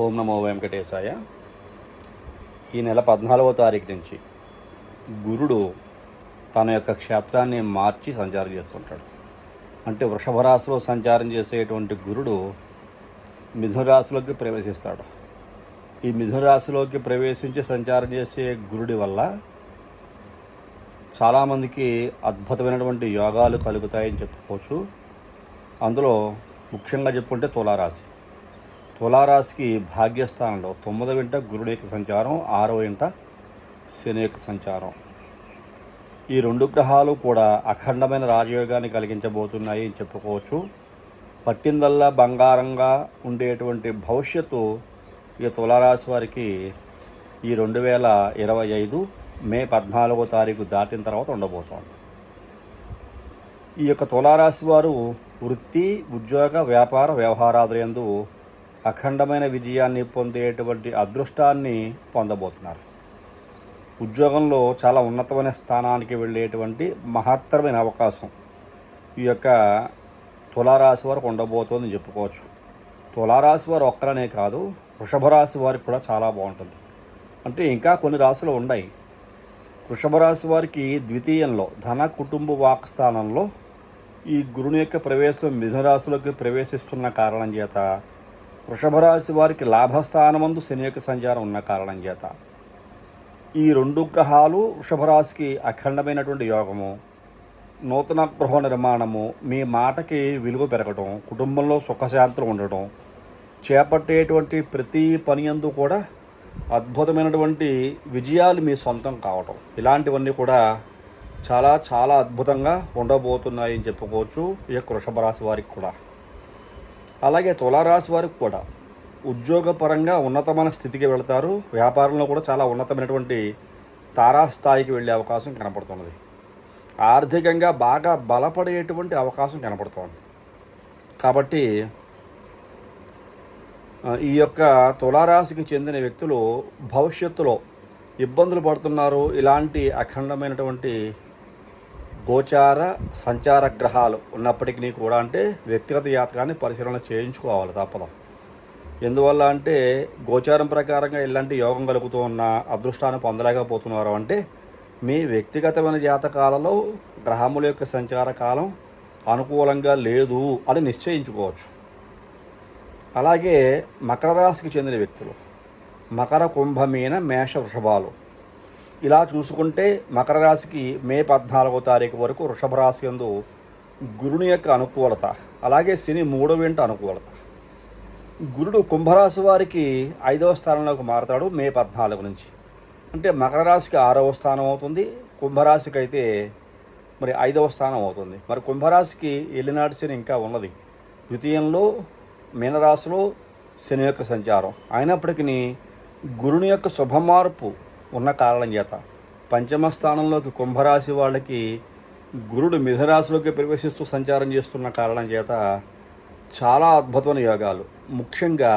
ఓం నమో వెంకటేశాయ. ఈ నెల పద్నాలుగో తారీఖు నుంచి గురుడు తన యొక్క క్షేత్రాన్ని మార్చి సంచారం చేస్తుంటాడు. అంటే వృషభ రాశిలో సంచారం చేసేటువంటి గురుడు మిథున రాశిలోకి ప్రవేశిస్తాడు. ఈ మిథున రాశిలోకి ప్రవేశించి సంచారం చేసే గురుడి వల్ల చాలామందికి అద్భుతమైనటువంటి యోగాలు కలుగుతాయని చెప్పుకోవచ్చు. అందులో ముఖ్యంగా చెప్పుకుంటే తులారాశి. తులారాశికి భాగ్యస్థానంలో తొమ్మిదవ ఇంట గురుడు యొక్క సంచారం ఆరవ ఇంట శని యొక్క సంచారం. ఈ రెండు గ్రహాలు కూడా అఖండమైన రాజయోగాన్ని కలిగించబోతున్నాయి అని చెప్పుకోవచ్చు. పట్టిందల్లా బంగారంగా ఉండేటువంటి భవిష్యత్తు ఈ తులారాశి వారికి ఈ రెండు వేల ఇరవై ఐదు మే పద్నాలుగో తారీఖు దాటిన తర్వాత ఉండబోతోంది. ఈ యొక్క తులారాశి వారు వృత్తి ఉద్యోగ వ్యాపార వ్యవహారాదులందు అఖండమైన విజయాన్ని పొందేటువంటి అదృష్టాన్ని పొందబోతున్నారు. ఉద్యోగంలో చాలా ఉన్నతమైన స్థానానికి వెళ్ళేటువంటి మహత్తరమైన అవకాశం ఈ యొక్క తులారాశి వారికి ఉండబోతోందని చెప్పుకోవచ్చు. తులారాశి వారు ఒక్కరనే కాదు వృషభ రాశి వారికి కూడా చాలా బాగుంటుంది. అంటే ఇంకా కొన్ని రాశులు ఉన్నాయి. వృషభ రాశి వారికి ద్వితీయంలో ధన కుటుంబ వాక్ స్థానంలో ఈ గురుని యొక్క ప్రవేశం మిథున రాశిలోకి ప్రవేశిస్తున్న కారణం చేత వృషభరాశి వారికి లాభస్థానమందు శని యొక్క సంచారం ఉన్న కారణం చేత. ఈ రెండు గ్రహాలు వృషభరాశికి అఖండమైనటువంటి యోగము. నూతన గృహ నిర్మాణము మీ మాటకి విలువ పెరగటం కుటుంబంలో సుఖశాంతులు ఉండటం చేపట్టేటువంటి ప్రతి పని అందు కూడా అద్భుతమైనటువంటి విజయాలు మీ సొంతం కావటం. ఇలాంటివన్నీ కూడా చాలా చాలా అద్భుతంగా ఉండబోతున్నాయి అని చెప్పుకోవచ్చు ఈ యొక్క వృషభ రాశి వారికి కూడా. అలాగే తులారాశి వారికి కూడా ఉద్యోగపరంగా ఉన్నతమైన స్థితికి వెళతారు. వ్యాపారంలో కూడా చాలా ఉన్నతమైనటువంటి తారాస్థాయికి వెళ్ళే అవకాశం కనపడుతున్నది. ఆర్థికంగా బాగా బలపడేటువంటి అవకాశం కనపడుతోంది. కాబట్టి ఈ యొక్క తులారాశికి చెందిన వ్యక్తులు భవిష్యత్తులో ఇబ్బందులు పడుతున్నారు. ఇలాంటి అఖండమైనటువంటి గోచార సంచార గ్రహాలు ఉన్నప్పటికీ కూడా అంటే వ్యక్తిగత జాతకాన్ని పరిశీలన చేయించుకోవాలి తప్పదు. ఎందువల్ల అంటే గోచారం ప్రకారంగా ఇలాంటి యోగం కలుగుతూ ఉన్న అదృష్టాన్ని పొందలేకపోతున్నారు అంటే మీ వ్యక్తిగతమైన జాతకాలలో గ్రహముల యొక్క సంచార కాలం అనుకూలంగా లేదు అని నిశ్చయించుకోవచ్చు. అలాగే మకర రాశికి చెందిన వ్యక్తులు మకర కుంభమీన మేష వృషభాలు ఇలా చూసుకుంటే మకర రాశికి మే పద్నాలుగో తారీఖు వరకు వృషభ రాశి యందు గురుని యొక్క అనుకూలత అలాగే శని మూడవ ఇంట అనుకూలత. గురుడు కుంభరాశి వారికి ఐదవ స్థానంలోకి మారతాడు మే పద్నాలుగు నుంచి. అంటే మకర రాశికి ఆరవ స్థానం అవుతుంది కుంభరాశికి అయితే మరి ఐదవ స్థానం అవుతుంది. మరి కుంభరాశికి ఎల్లినాటి శని ఇంకా ఉన్నది. ద్వితీయంలో మీనరాశిలో శని యొక్క సంచారం. అయినప్పటికీ గురుని యొక్క శుభ మార్పు ఉన్న కారణం చేత. పంచమ స్థానంలోకి కుంభరాశి వాళ్ళకి గురుడు మిథరాశిలోకి ప్రవేశిస్తూ సంచారం చేస్తున్న కారణం చేత చాలా అద్భుతమైన యోగాలు. ముఖ్యంగా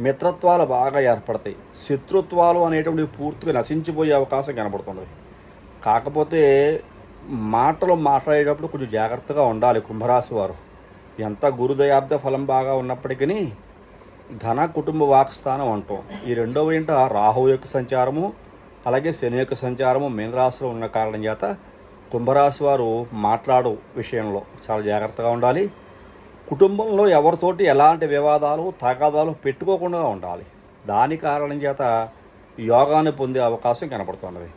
మిత్రత్వాలు బాగా ఏర్పడతాయి. శత్రుత్వాలు అనేటువంటివి పూర్తిగా నశించిపోయే అవకాశం కనబడుతున్నది. కాకపోతే మాటలు మాట్లాడేటప్పుడు కొంచెం జాగ్రత్తగా ఉండాలి కుంభరాశి వారు. ఎంత గురుదయాబ్ద ఫలం బాగా ఉన్నప్పటికీ ధన కుటుంబ వాక్స్థానం అంటాం. ఈ రెండవ ఇంట రాహు యొక్క సంచారము అలాగే శని యొక్క సంచారము మీనరాశిలో ఉన్న కారణం చేత కుంభరాశి వారు మాట్లాడు విషయంలో చాలా జాగ్రత్తగా ఉండాలి. కుటుంబంలో ఎవరితోటి ఎలాంటి వివాదాలు తగాదాలు పెట్టుకోకుండా ఉండాలి. దాని కారణం చేత యోగాన్ని పొందే అవకాశం కనపడుతున్నది.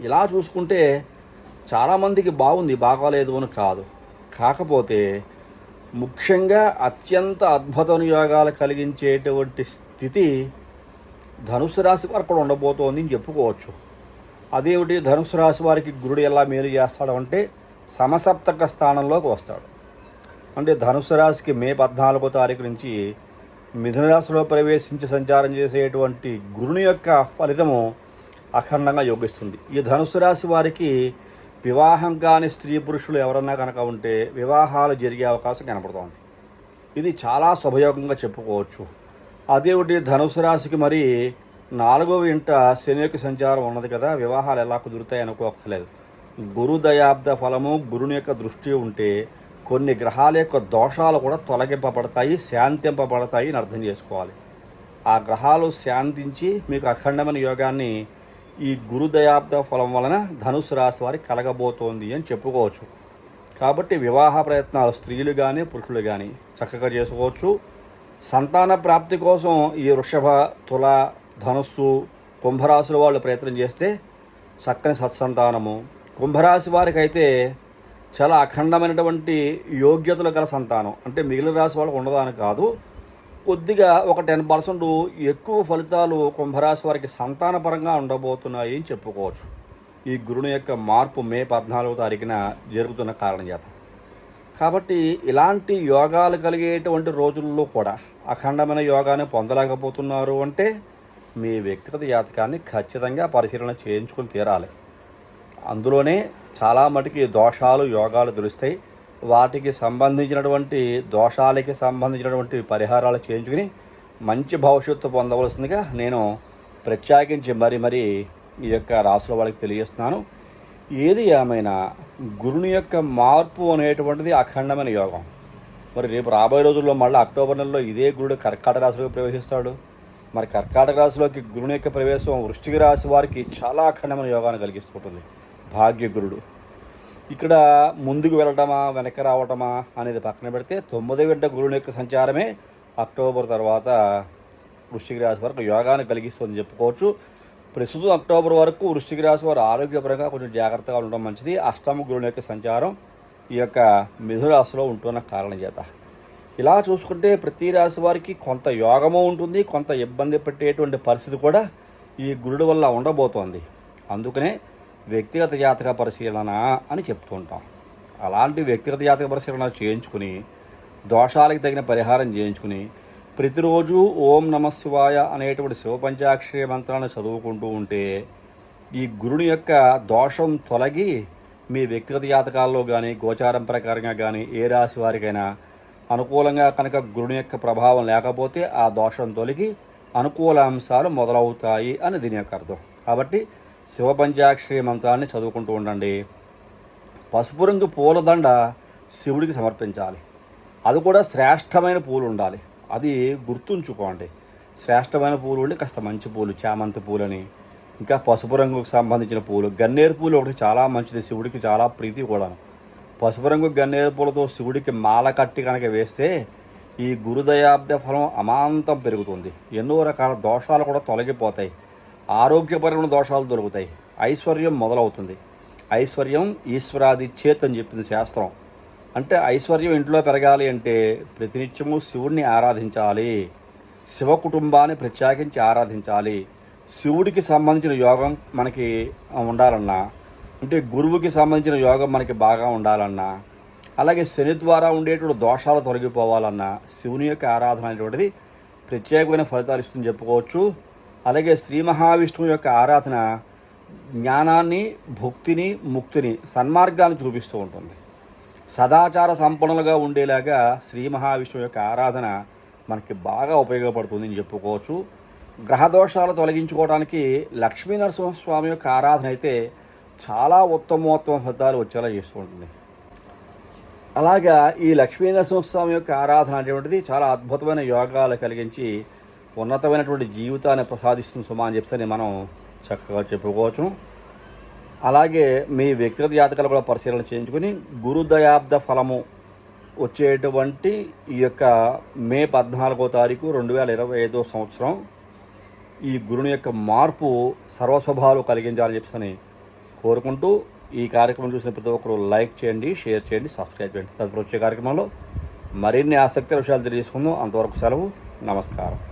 ఇలా చూసుకుంటే చాలామందికి బాగుంది బాగాలేదు అని కాదు. కాకపోతే ముఖ్యంగా అత్యంత అద్భుతమైన యోగాలు కలిగించేటువంటి స్థితి ధనుసు రాశి వారు కూడా ఉండబోతోంది అని చెప్పుకోవచ్చు. అదేమిటి ధనుసు రాశి వారికి గురుడు ఎలా మేలు చేస్తాడు అంటే సమసప్తక స్థానంలోకి వస్తాడు. అంటే ధనుసు రాశికి మే పద్నాలుగో తారీఖు నుంచి మిథున రాశిలో ప్రవేశించి సంచారం చేసేటువంటి గురుని యొక్క ఫలితము అఖండంగా యోగిస్తుంది. ఈ ధనుసు రాశి వారికి వివాహం కాని స్త్రీ పురుషులు ఎవరన్నా కనుక ఉంటే వివాహాలు జరిగే అవకాశం కనపడుతోంది. ఇది చాలా శుభయోగంగా చెప్పుకోవచ్చు. అదేమిటి ధనుసు రాశికి మరి నాలుగవ ఇంట శని యొక్క సంచారం ఉన్నది కదా వివాహాలు ఎలా కుదురుతాయి అనుకోకర్లేదు గురు దయాబ్ద ఫలము గురుని యొక్క దృష్టి ఉంటే కొన్ని గ్రహాల యొక్క దోషాలు కూడా తొలగింపబడతాయి శాంతింపబడతాయి అని అర్థం చేసుకోవాలి. ఆ గ్రహాలు శాంతించి మీకు అఖండమైన యోగాన్ని ఈ గురుదయాబ్ద ఫలం వలన ధనుసు రాశి వారి కలగబోతోంది అని చెప్పుకోవచ్చు. కాబట్టి వివాహ ప్రయత్నాలు స్త్రీలు కానీ పురుషులు కానీ చక్కగా చేసుకోవచ్చు. సంతాన ప్రాప్తి కోసం ఈ వృషభ తుల ధనుస్సు కుంభరాశుల వాళ్ళు ప్రయత్నం చేస్తే చక్కని సత్సంతానము. కుంభరాశి వారికి అయితే చాలా అఖండమైనటువంటి యోగ్యతలు గల సంతానం. అంటే మిగిలిన రాశి వాళ్ళకు ఉండదని కాదు. కొద్దిగా ఒక టెన్ పర్సెంట్ ఎక్కువ ఫలితాలు కుంభరాశి వారికి సంతానపరంగా ఉండబోతున్నాయి అని చెప్పుకోవచ్చు. ఈ గురుని యొక్క మార్పు మే పద్నాలుగో తారీఖున జరుగుతున్న కారణం చేత. కాబట్టి ఇలాంటి యోగాలు కలిగేటువంటి రోజుల్లో కూడా అఖండమైన యోగాన్ని పొందలేకపోతున్నారు అంటే మీ వ్యక్తిగత జాతకాన్ని ఖచ్చితంగా పరిశీలన చేయించుకుని తీరాలి. అందులోనే చాలా మటుకి దోషాలు యోగాలు తెలుస్తాయి. వాటికి సంబంధించినటువంటి దోషాలకి సంబంధించినటువంటి పరిహారాలు చేయించుకుని మంచి భవిష్యత్తు పొందవలసిందిగా నేను ప్రత్యేకించి మరి మరి ఈ యొక్క రాసుల వాళ్ళకి తెలియజేస్తున్నాను. ఏది ఏమైనా గురుని యొక్క మార్పు అనేటువంటిది అఖండమైన యోగం. మరి రేపు రాబోయే రోజుల్లో మళ్ళీ అక్టోబర్ నెలలో ఇదే గురుడు కర్కాటక రాశిలోకి ప్రవేశిస్తాడు. మరి కర్కాటక రాశిలోకి గురుని యొక్క ప్రవేశం వృష్టిక రాశి వారికి చాలా అఖండమైన యోగాన్ని కలిగిస్తుంటుంది. భాగ్య గురుడు ఇక్కడ ముందుకు వెళ్ళటమా వెనక్కి రావటమా అనేది పక్కన పెడితే తొమ్మిది గంట గురుని యొక్క సంచారమే అక్టోబర్ తర్వాత వృశ్చిక రాశి వరకు యోగాన్ని కలిగిస్తుందని చెప్పుకోవచ్చు. ప్రస్తుతం అక్టోబర్ వరకు వృశ్చిక రాశి వారు ఆరోగ్యపరంగా కొంచెం జాగ్రత్తగా ఉండడం మంచిది. అష్టమ గురుని యొక్క సంచారం ఈ యొక్క మిథురాశిలో ఉంటున్న కారణం చేత. ఇలా చూసుకుంటే ప్రతి రాశి వారికి కొంత యోగము ఉంటుంది కొంత ఇబ్బంది పెట్టేటువంటి పరిస్థితి కూడా ఈ గురుడు వల్ల ఉండబోతోంది. అందుకనే వ్యక్తిగత జాతక పరిశీలన అని చెప్తూ ఉంటాం అలాంటి వ్యక్తిగత జాతక పరిశీలన చేయించుకుని దోషాలకు తగిన పరిహారం చేయించుకుని ప్రతిరోజు ఓం నమ శివాయ అనేటువంటి శివపంచాక్షరి మంత్రాన్ని చదువుకుంటూ ఉంటే ఈ గురుని యొక్క దోషం తొలగి మీ వ్యక్తిగత జాతకాల్లో కానీ గోచారం ప్రకారంగా కానీ ఏ రాశి వారికైనా అనుకూలంగా కనుక గురుని యొక్క ప్రభావం లేకపోతే ఆ దోషం తొలగి అనుకూల అంశాలు మొదలవుతాయి అని దీని యొక్క అర్థం. కాబట్టి శివపంచాక్షరి మంత్రాన్ని చదువుకుంటూ ఉండండి. పసుపు రంగు పూలదండ శివుడికి సమర్పించాలి. అది కూడా శ్రేష్టమైన పూలు ఉండాలి. అది గుర్తుంచుకోండి. శ్రేష్టమైన పూలు ఉండి కాస్త మంచి పూలు చామంతి పూలని ఇంకా పసుపు రంగుకు సంబంధించిన పూలు. గన్నేరు పూలు ఒకటి చాలా మంచిది శివుడికి చాలా ప్రీతి కూడా పసుపు రంగు గన్నేరు పూలతో శివుడికి మాల కట్టి కనుక వేస్తే ఈ గురుదయాబ్ద ఫలం అమాంతం పెరుగుతుంది. ఎన్నో రకాల దోషాలు కూడా తొలగిపోతాయి. ఆరోగ్యపరమైన దోషాలు దొరుకుతాయి. ఐశ్వర్యం మొదలవుతుంది. ఐశ్వర్యం ఈశ్వరాది చేత్ అని చెప్పింది శాస్త్రం. అంటే ఐశ్వర్యం ఇంట్లో పెరగాలి అంటే ప్రతినిత్యము శివుడిని ఆరాధించాలి. శివ కుటుంబాన్ని ప్రత్యేకించి ఆరాధించాలి. శివుడికి సంబంధించిన యోగం మనకి ఉండాలన్నా అంటే గురువుకి సంబంధించిన యోగం మనకి బాగా ఉండాలన్నా అలాగే శని ద్వారా ఉండేటువంటి దోషాలు తొలగిపోవాలన్నా శివుని యొక్క ఆరాధన అనేటువంటిది ప్రత్యేకమైన ఫలితాలు ఇస్తుందని చెప్పుకోవచ్చు. అలాగే శ్రీ మహావిష్ణువు యొక్క ఆరాధన జ్ఞానాన్ని భక్తిని ముక్తిని సన్మార్గాన్ని చూపిస్తూ ఉంటుంది. సదాచార సంపన్నులుగా ఉండేలాగా శ్రీ మహావిష్ణువు యొక్క ఆరాధన మనకి బాగా ఉపయోగపడుతుంది అని చెప్పుకోవచ్చు. గ్రహదోషాలు తొలగించుకోవడానికి లక్ష్మీ నరసింహస్వామి యొక్క ఆరాధన అయితే చాలా ఉత్తమోత్తమ ఫలితాలు వచ్చేలా చేస్తూ ఉంటుంది. అలాగా ఈ లక్ష్మీ నరసింహస్వామి యొక్క ఆరాధన అనేటువంటిది చాలా అద్భుతమైన యోగాలు కలిగించి ఉన్నతమైనటువంటి జీవితాన్ని ప్రసాదిస్తుంది సుమా అని చెప్పని మనం చక్కగా చెప్పుకోవచ్చు అలాగే మీ వ్యక్తిగత జాతకాలు కూడా పరిశీలన చేయించుకుని గురుదయాబ్ద ఫలము వచ్చేటువంటి ఈ యొక్క మే పద్నాలుగో తారీఖు రెండు వేల ఇరవై ఐదో సంవత్సరం ఈ గురుని యొక్క మార్పు సర్వస్వభావాలు కలిగించాలని చెప్పని కోరుకుంటూ ఈ కార్యక్రమం చూసిన ప్రతి ఒక్కరు లైక్ చేయండి షేర్ చేయండి సబ్స్క్రైబ్ చేయండి. తదుపరి వచ్చే కార్యక్రమంలో మరిన్ని ఆసక్తి విషయాలు తెలియజేసుకుందాం. అంతవరకు సెలవు. నమస్కారం.